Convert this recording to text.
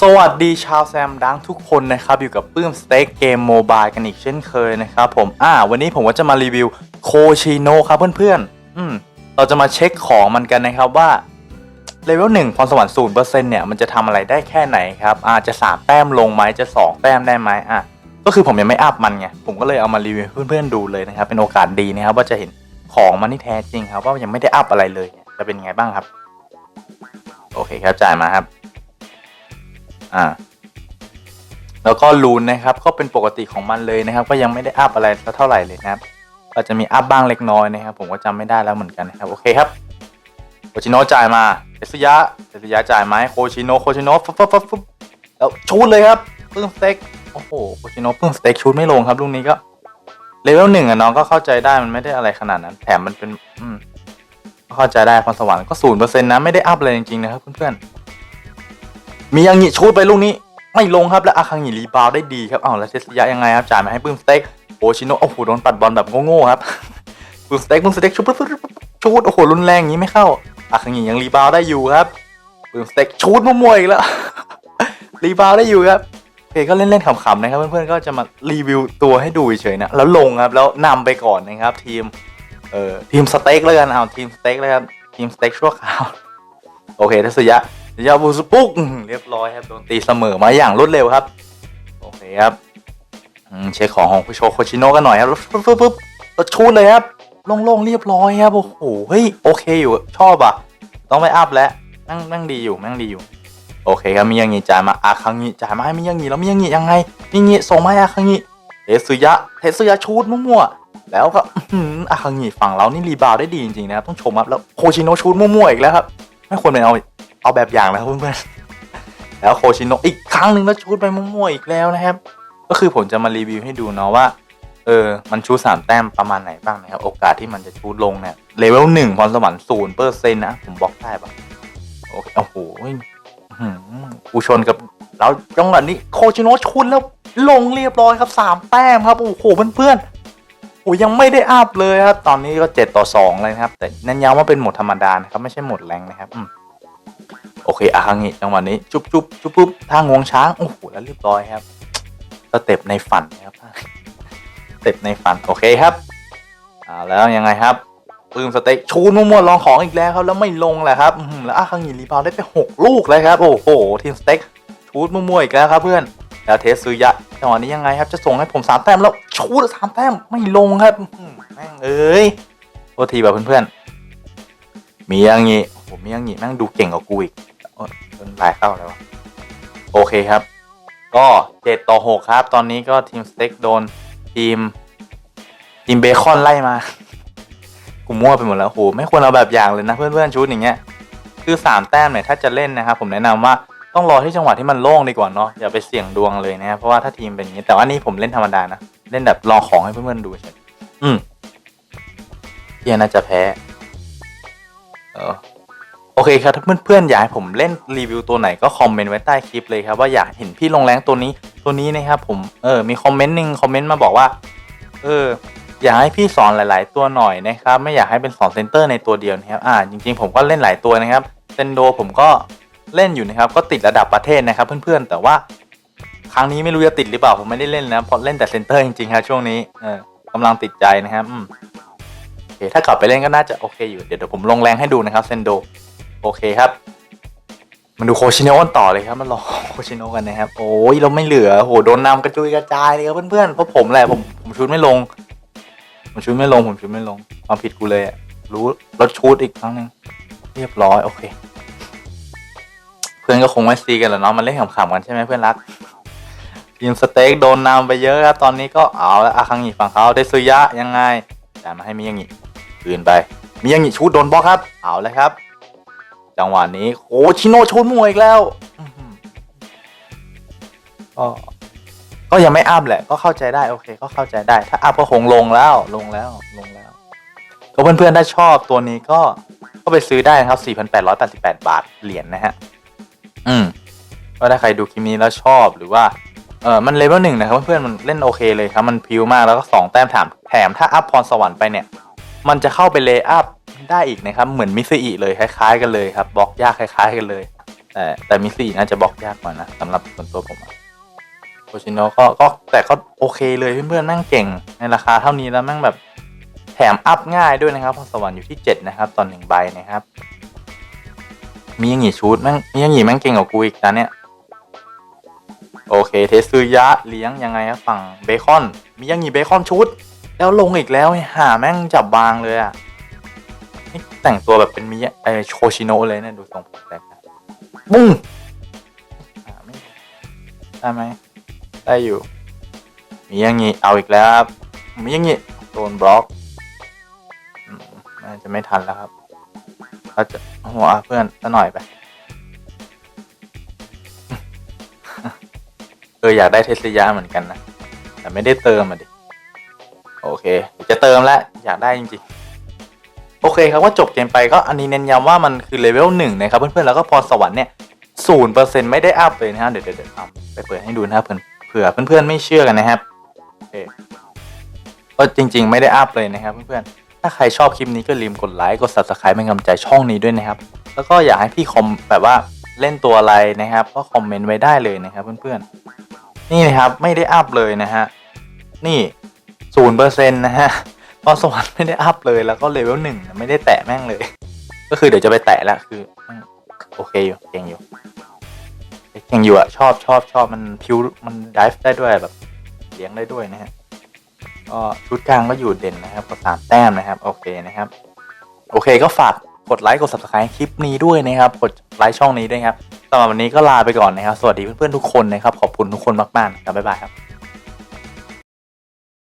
สวัสดีชาวแซมดังทุกคนนะครับ อยู่กับปื้มสเต็กเกมโมบายกันอีกเช่นเคยนะครับผมอ่าวันนี้ผมก็จะมารีวิวโคชิโนครับเพื่อนๆ อืมเราจะมาเช็คของมันกันนะครับว่าเลเวลหนึ่งพรสวรรค์ศูนย์เปอร์เซ็นต์เนี่ย มันจะทำอะไรได้แค่ไหนครับอาจจะสามแต้มลงไหมจะสองแต้มได้ไหมอะก็คือผมยังไม่อัพมันไงผมก็เลยเอามารีวิวเพื่อนๆดูเลยนะครับ เป็นโอกาสดีนะครับ ว่าจะเห็นของมันที่แท้จริงครับ ว่ายังไม่ได้อัพอะไรเลยจะเป็นไงบ้างครับ โอเคครับจ่ายมาครับ อ่า แล้วก็ลูนนะครับ ก็เป็นปกติของมันเลยนะครับ ก็ยังไม่ได้อัพอะไรสักเท่าไหร่เลยนะครับอาจจะมีอัพบ้างเล็กน้อยนะครับ ผมก็จำไม่ได้แล้วเหมือนกันนะครับ โอเคครับโคชิโนะจ่ายมาเอสยะเอสยะจ่ายไหมโคชิโนะโคชิโนะฟึบฟึบฟึบฟึบแล้วชูดเลยครับปึ้งสเต็กโอ้โหโคชิโนะปึ้งสเต็กชูดไม่ลงครับลูกนี้ก็เลเวลหนึ่งอะน้องก็เข้าใจได้มันไม่ได้อะไรขนาดนั้น แถมมันเป็น อืมเข้าใจได้พรสวรรค์ก็ศูนย์เปอร์เซ็นต์นะไม่ได้อัพเลยจริงๆนะครับเพื่อนๆ มียังงิชูดไปลูกนี้ ไม่ลงครับแล้วอาคังหิรีบาวได้ดีครับอ้าวแล้วเทสยะยังไงครับจ่ายมาให้ปื้มสเต็กโอชิโนะโอ้โหโดนปัดบอลแบบโง่ๆครับปื้มสเต็กปื้มสเต็กชูดชูดโอ้โหรุนแรงอย่างนี้ไม่เข้าอาคังหิยังรีบาวได้อยู่ครับปื้มสเต็กชูดมั่วๆอีกแล้วรีบาวได้อยู่ครับเคก็เล่นๆขำๆนะครับเพื่อนๆก็จะมารีวิวตัวให้ดูเฉยๆนะแล้วลงครับแล้วนำไปก่อนนะครับ ทีมเอ่อทีมสเต็กแล้วกันเอาทีมสเต็กแล้วกันทีมสเต็กชั่วคราวโอเคทัศยะ ยาบูสปุกเรียบร้อยครับโดนตีเสมอมาอย่างรวดเร็วครับ โอเคครับเช็คของของผู้โชโคชิโนะกันหน่อยครับปึ๊บปึ๊บปึ๊บชูดเลยครับโล่งๆเรียบร้อยครับโอ้โหเฮ้ยโอเคอยู่ชอบอะ ต้องไปอัพแล้วนั่งนั่งดีอยู่นั่งดีอยู่ โอเคครับมียังงี้จ่ายมาอาคังงี้จ่ายมาให้มียังงี้แล้วมียังงี้ยังไงมีงี้ส่งมาให้อาคังงี้เทสุยะเทสุยะชูดมั่วๆแล้วก็อื้อาคังงี้ฝั่งเรานี่รีบาวได้ดีจริงๆนะครับต้องชมครับแล้วโคชิโนะชูดมั่วๆอีกแล้วครับไม่ควรเป็นเอา เอาแบบอย่างนะครับเพื่อนๆแล้วโคชิโนะอีกครั้งหนึ่งแล้วชูดไปมั่วๆอีกแล้วนะครับ ก็คือผมจะมารีวิวให้ดูเนาะว่าเออมันชูสามแต้มประมาณไหนบ้างนะครับ โอกาสที่มันจะชูดลงเนี่ยเลเวลหนึ่งพรสวรรค์ศูนย์เปอร์เซ็นต์นะ ผมบอกได้ปะโอเคโอ้โหกูชนกับแล้วจังหวะนี้โคชิโนะชูดแล้วลงเรียบร้อยครับสามแต้มครับโอ้โหเพื่อนๆโอ้ยังไม่ได้อัพเลยครับ ตอนนี้ก็เจ็ดต่อสองเลยนะครับ แต่เน้นย้ำว่าเป็นหมดธรรมดานะครับ ไม่ใช่หมดแรงนะครับอืม โอเคอาคังงิจังหวะนี้จุ๊บจุ๊บจุ๊บปุ๊บทางงวงช้างโอ้โหแล้วเรียบร้อยครับสเต็ปในฝันนะครับสเต็ปในฝันโอเคครับอ่าแล้วยังไงครับปืมสเต็กชูนมั่วๆลองของอีกแล้วครับแล้วไม่ลงแหละครับแล้วอาคังงิรีบาวได้ไปหกลูกเลยครับโอ้โหทีมสเต็กชูดมั่วๆอีกแล้วครับเพื่อนแล้วเทสซุยะจังหวะนี้ยังไงครับจะส่งให้ผมสามแต้มแล้วชูดสามแต้มไม่ลงครับแม่งเอ้ยโทษทีแบบเพื่อนๆมียังงี้ผมมียังงี้แม่งดูเก่งกว่ากูอีก โอ๊ยโดนลายเข้าแล้ววะโอเคครับ ก็เจ็ดต่อหกครับ ตอนนี้ก็ทีมสเต็กโดนทีมทีมเบคอนไล่มา กูมั่วไปหมดแล้วโหไม่ควรเอาแบบอย่างเลยนะเพื่อนๆชุดอย่างเงี้ย คือสามแต้มเนี่ยถ้าจะเล่นนะครับ ผมแนะนำว่าต้องรอที่จังหวะที่มันโล่งดีกว่าเนาะอย่าไปเสี่ยงดวงเลยนะครับเพราะว่าถ้าทีมเป็นอย่างนี้ แต่ว่านี่ผมเล่นธรรมดานะเล่นแบบลองของให้เพื่อนๆดูเฉยอืมเฮียน่าจะแพ้ เออ โอเคครับถ้าเพื่อนๆอยากให้ผมเล่นรีวิวตัวไหนก็คอมเมนต์ไว้ใต้คลิปเลยครับว่าอยากเห็นพี่ลงแรงตัวนี้ตัวนี้นะครับผมเออมีคอมเมนต์หนึ่งคอมเมนต์มาบอกว่าเอออยากให้พี่สอนหลาย ๆ ตัวหน่อยนะครับไม่อยากให้เป็นสอนเซนเตอร์ในตัวเดียวนะครับอ่าจริง ๆ ผมก็เล่นหลายตัวนะครับเซนโดผมก็เล่นอยู่นะครับก็ติดระดับประเทศนะครับเพื่อนๆ แต่ว่าครั้งนี้ไม่รู้จะติดหรือเปล่าผมไม่ได้เล่นนะเพราะเล่นแต่เซนเตอร์จริงๆครับช่วงนี้เออกำลังติดใจนะครับอืมโอเคถ้ากลับไปเล่นก็น่าจะโอเคอยู่เดี๋ยวเดี๋ยวผมลงแรงให้ดูนะครับเซนโด โอเคครับ มันดูโคชิโนกันต่อเลยครับมันรอโคชิโนกันนะครับ โอ้ยเราไม่เหลือโหโดนนำกระจุยกระจายเลยครับเพื่อนๆเพราะผมแหละผมผมชูดไม่ลง ผมชูดไม่ลงผมชูดไม่ลงความผิดกูเลยอะรู้รถชูดอีกครั้งหนึ่งเรียบร้อยโอเค เพื่อนก็คงไม่ซีกันแหละเนาะมันเล่นขำๆกันใช่ไหมเพื่อนรักทีมสเต็กโดนนำไปเยอะครับตอนนี้ก็เอาแล้วอาคังงิฝั่งเขาได้ซุยะยังไงจ่มาให้มิยังงิคืนไปมิยังงิชูดโดนบล็อกครับ เอาเลยครับ จังหวะนี้โอ้ชิโนชูดมวยอีกแล้วอื้อหือก็ก็ยังไม่อัพแหละ ก็เข้าใจได้โอเค ก็เข้าใจได้ ถ้าอัพก็คงลงแล้วลงแล้วลงแล้วก็เพื่อนๆถ้าชอบตัวนี้ก็ก็ไปซื้อได้นะครับ 4,888 บาทเหรียญนะฮะ อืมก็ถ้าใครดูคลิปนี้แล้วชอบหรือว่า เออมันเลเวลหนึ่งนะครับเพื่อนๆมันเล่นโอเคเลยครับ มันพิวมากแล้วก็สองแต้มถามแถมถ้าอัพพรสวรรค์ไปเนี่ย มันจะเข้าไปเลย์อัพ ได้อีกนะครับเหมือนมิสอิเลยคล้าย ๆ กันเลยครับบล็อกยากคล้าย ๆ กันเลย แต่แต่มีสี่น่าจะบล็อกยากกว่านะสำหรับส่วนตัวผมโคชิโนก็ก็แต่ก็โอเคเลยเพื่อนๆแม่งเก่งในราคาเท่านี้แล้วแม่งแบบแถมอัพง่ายด้วยนะครับพรสวรรค์อยู่ที่เจ็ดนะครับตอนหนึ่งใบนะครับ มียังหงีชุดแม่งมียังหงีแม่งเก่งกว่ากูอีกนะเนี่ยโอเคเทสซึยะเลี้ยงยังไงครับฝั่งเบคอน มียังหงีเบคอนชุด แล้วลงอีกแล้วไอ้ห่าแม่งจับบางเลยอะ แต่งตัวแบบเป็นมิยะไอโชชิโนะเลยเนี่ยดูทรงผมแต่งนะบุ้งอ่าไม่ได้ไหมได้อยู่ มียังงี้เอาอีกแล้วครับมียังงี้โดนบล็อกอืมน่าจะไม่ทันแล้วครับเราจะหัวเพื่อนซะหน่อยไปเอออยากได้เทสยาเหมือนกันนะ แต่ไม่ได้เติมมาดิ โอเคเดี๋ยวจะเติมแล้ว อยากได้จริงๆ โอเคครับว่าจบเกมไปก็อันนี้เน้นย้ำว่ามันคือเลเวลหนึ่งนะครับเพื่อนๆแล้วก็พรสวรรค์เนี่ยศูนย์เปอร์เซ็นต์ไม่ได้อัพเลยนะฮะเดี๋ยวเดี๋ยวเดี๋ยวไปเปิดให้ดูนะครับเพื่อนเผื่อเพื่อนๆไม่เชื่อกันนะครับโอเคก็จริง ๆ ไม่ได้อัพเลยนะครับเพื่อนๆถ้าใครชอบคลิปนี้ก็ลืมกดไลค์กด subscribe เป็นกำลังใจช่องนี้ด้วยนะครับ แล้วก็อยากให้พี่คอมแบบว่าเล่นตัวอะไรนะครับ ก็คอมเมนต์ไว้ได้เลยนะครับเพื่อนๆนี่นะครับไม่ได้อัพเลยนะฮะนี่ศูนย์เปอร์เซ็นต์นะฮะ พรสวรรค์ไม่ได้อัพเลยแล้วก็เลเวลหนึ่งไม่ได้แตะแม่งเลย ก็คือเดี๋ยวจะไปแตะแล้วคือโอเคอยู่เก่งอยู่เก่งอยู่อะชอบชอบชอบมันพิวมันดิฟได้ด้วยแบบเลี้ยงได้ด้วยนะฮะก็ชุดกลางก็อยู่เด่นนะครับก็สามแต้มนะครับ โอเคนะครับ โอเคก็ฝากกดไลค์กด subscribe คลิปนี้ด้วยนะครับ กดไลค์ช่องนี้ด้วยครับสำหรับวันนี้ก็ลาไปก่อนนะครับ สวัสดีเพื่อนๆทุกคนนะครับ ขอบคุณทุกคนมากๆนะครับบ๊ายบายครับ